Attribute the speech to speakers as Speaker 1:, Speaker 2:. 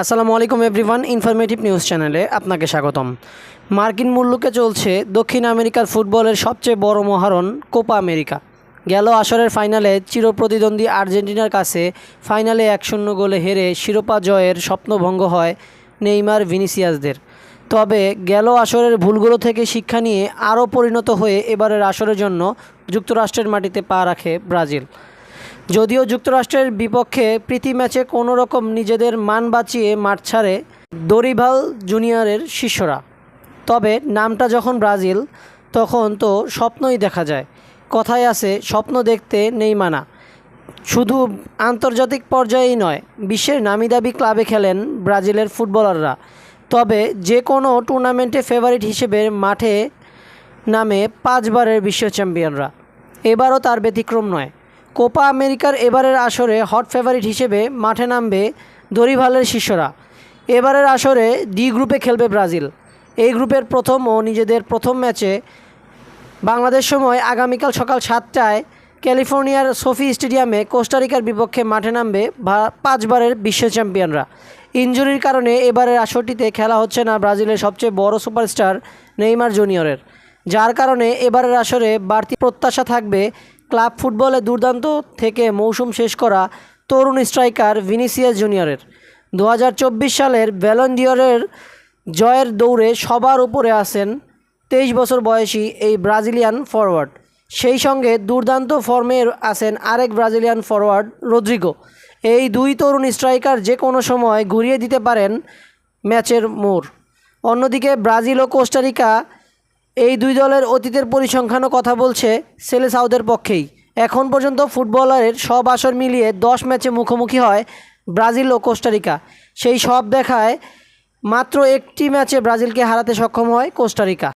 Speaker 1: আসসালামু আলাইকুম everyone informative news চ্যানেলে আপনাকে স্বাগতম। মার্কিন মূল্যকে চলছে দক্ষিণ আমেরিকার ফুটবলের সবচেয়ে বড় মহারণ কোপা আমেরিকা। গেল আসরের ফাইনালে চিরপ্রতিদ্বন্দ্বী আর্জেন্টিনার কাছে ফাইনালে এক শূন্য গোলে হেরে শিরোপা জয়ের স্বপ্নভঙ্গ হয় নেইমার ভিনিসিয়াসদের। তবে গেল আসরের ভুলগুলো থেকে শিক্ষা নিয়ে আরও পরিণত হয়ে এবারের আসরের জন্য যুক্তরাষ্ট্রের মাটিতে পা রাখে ব্রাজিল। যদিও যুক্তরাষ্ট্রের বিপক্ষে প্রীতি ম্যাচে কোনো রকম নিজেদের মান বাঁচিয়ে মাঠ ছাড়ে দরিভাল জুনিয়রের শিষ্যরা। তবে নামটা যখন ব্রাজিল, তখন তো স্বপ্নই দেখা যায়। কথায় আছে, স্বপ্ন দেখতে নেই মানা। শুধু আন্তর্জাতিক পর্যায়েই নয়, বিশ্বের নামিদামি ক্লাবে খেলেন ব্রাজিলের ফুটবলাররা। তবে যে কোনো টুর্নামেন্টে ফেভারিট হিসেবে মাঠে নামে পাঁচবারের বিশ্ব চ্যাম্পিয়নরা। এবারও তার ব্যতিক্রম নয়। কোপা আমেরিকার এবারের আসরে হট ফেভারিট হিসেবে মাঠে নামবে দরিভালের শিষ্যরা। এবারের আসরে ডি গ্রুপে খেলবে ব্রাজিল। এই গ্রুপের প্রথম ও নিজেদের প্রথম ম্যাচে বাংলাদেশ সময় আগামীকাল সকাল সাতটায় ক্যালিফোর্নিয়ার সোফি স্টেডিয়ামে কোস্টারিকার বিপক্ষে মাঠে নামবে পাঁচবারের বিশ্ব চ্যাম্পিয়নরা। ইনজুরির কারণে এবারের আসরটিতে খেলা হচ্ছে না ব্রাজিলের সবচেয়ে বড় সুপারস্টার নেইমার জুনিয়রের। যার কারণে এবারের আসরে বাড়তি প্রত্যাশা থাকবে ক্লাব ফুটবলে দুর্দান্ত থেকে মৌসুম শেষ করা তরুণ স্ট্রাইকার ভিনিসিয়াস জুনিয়রের। দু হাজার চব্বিশ সালের ভ্যালন্ডিয়রের জয়ের দৌড়ে সবার উপরে আসেন তেইশ বছর বয়সী এই ব্রাজিলিয়ান ফরওয়ার্ড সেই সঙ্গে দুর্দান্ত ফর্মে আছেন আরেক ব্রাজিলিয়ান ফরওয়ার্ড রদ্রিগো এই দুই তরুণ স্ট্রাইকার যে কোনো সময় ঘুরিয়ে দিতে পারেন ম্যাচের মোড়। অন্যদিকে ব্রাজিল ও কোস্টারিকা এই দুই দলের অতীতের পরিসংখ্যানও কথা বলছে সেলে সাউদের পক্ষেই। এখন পর্যন্ত ফুটবলারের সব আসর মিলিয়ে দশ ম্যাচে মুখোমুখি হয় ব্রাজিল ও কোস্টারিকা। সেই সব দেখায় মাত্র একটি ম্যাচে ব্রাজিলকে হারাতে সক্ষম হয় কোস্টারিকা।